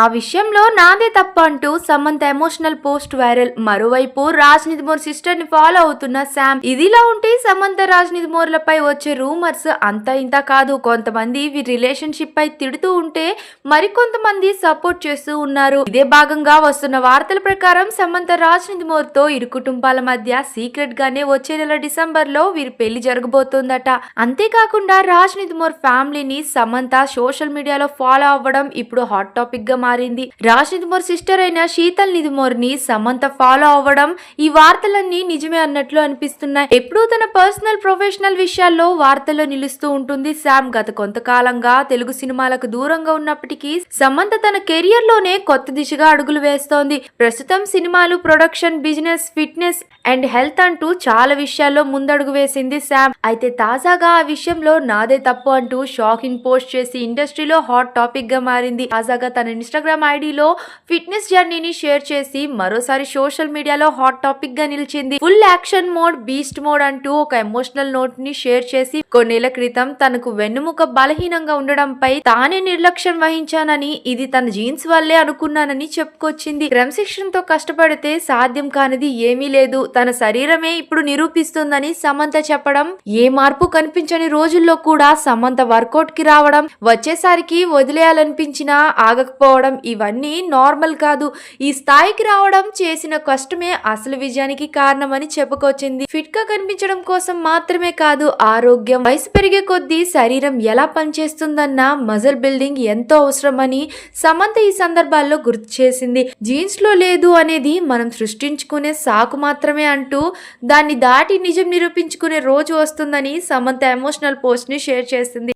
ఆ విషయంలో నాదే తప్ప అంటూ సమంత ఎమోషనల్ పోస్ట్ వైరల్. మరోవైపు రాజ్నిధి మోర్ సిస్టర్ని ఫాలో అవుతున్న శామ్. ఇదిలా ఉంటే సమంత రాజ్నిధి మోర్లపై వచ్చే రూమర్స్ అంత ఇంత కాదు. కొంతమంది వీరి రిలేషన్షిప్ పై తిడుతూ ఉంటే మరికొంతమంది సపోర్ట్ చేస్తూ ఉన్నారు. ఇదే భాగంగా వస్తున్న వార్తల ప్రకారం సమంత రాజ్నిధి మోర్తో ఇరు కుటుంబాల మధ్య సీక్రెట్ గానే వచ్చే నెల డిసెంబర్లో వీరి పెళ్ళి జరగబోతోందట. అంతేకాకుండా రాజ్నిధి మోర్ ఫ్యామిలీని సమంత సోషల్ మీడియాలో ఫాలో అవ్వడం ఇప్పుడు హాట్ టాపిక్గా మారింది. రాజ్నిధి మోర్ సిస్టర్ అయిన శీతల్ నిధుమోర్ని సమంత ఫాలో అవ్వడం ఈ వార్తలన్నీ నిజమే అన్నట్లు అనిపిస్తున్నాయి. ఎప్పుడూ తన పర్సనల్ ప్రొఫెషనల్ విషయాల్లో వార్తల్లో నిలుస్తూ ఉంటుంది శామ్. గత కొంతకాలంగా తెలుగు సినిమాలకు దూరంగా ఉన్నప్పటికీ సమంత తన కెరియర్లోనే కొత్త దిశగా అడుగులు వేస్తోంది. ప్రస్తుతం సినిమాలు production business fitness and health అంటూ చాలా విషయాల్లో ముందడుగు వేసింది శామ్. అయితే తాజాగా ఆ విషయంలో నాదే తప్పు అంటూ షాకింగ్ పోస్ట్ చేసి ఇండస్ట్రీలో హాట్ టాపిక్గా మారింది. తాజాగా తన ఇన్స్టాగ్రామ్ ఐడిలో ఫిట్నెస్ జర్నీని షేర్ చేసి మరోసారి సోషల్ మీడియాలో హాట్ టాపిక్గా నిలిచింది. Full action mode beast mode అంటూ ఒక ఎమోషనల్ నోట్ని షేర్ చేసి కొన్నేళ్ళ క్రితం తనకు వెన్నుముక బలహీనంగా ఉండడంపై తానే నిర్లక్ష్యం వహించానని ఇది తన జీన్స్ వల్లే అనుకున్నానని చెప్పుకొచ్చింది. క్రమశిక్షణతో కష్టపడితే సాధ్యం కానిది ఏమీ లేదు. తన శరీరమే ఇప్పుడు నిరూపిస్తుందని సమంత చెప్పడం ఏ మార్పు కనిపించని రోజుల్లో కూడా సమంత వర్కౌట్కి రావడం వచ్చేసరికి వదిలేయాలనిపించినా ఆగకపోవడం ఇవన్నీ నార్మల్ కాదు. ఈ స్థాయికి రావడం చేసిన కష్టమే అసలు విజయానికి కారణమని చెప్పుకొచ్చింది. ఫిట్గా కనిపించడం కోసం మాత్రమే కాదు ఆరోగ్యం వయసు పెరిగే కొద్దీ శరీరం ఎలా పనిచేస్తుందన్న మజల్ బిల్డింగ్ ఎంతో అవసరమని సమంత ఈ సందర్భాల్లో గుర్తు చేసింది. జీన్స్లో లేదు అనేది మనం సృష్టించుకునే సాకు మాత్రమే అంటూ దాన్ని దాటి నిజం నిరూపించుకునే రోజు వస్తుందని సమంత ఎమోషనల్ పోస్ట్ని షేర్ చేసింది.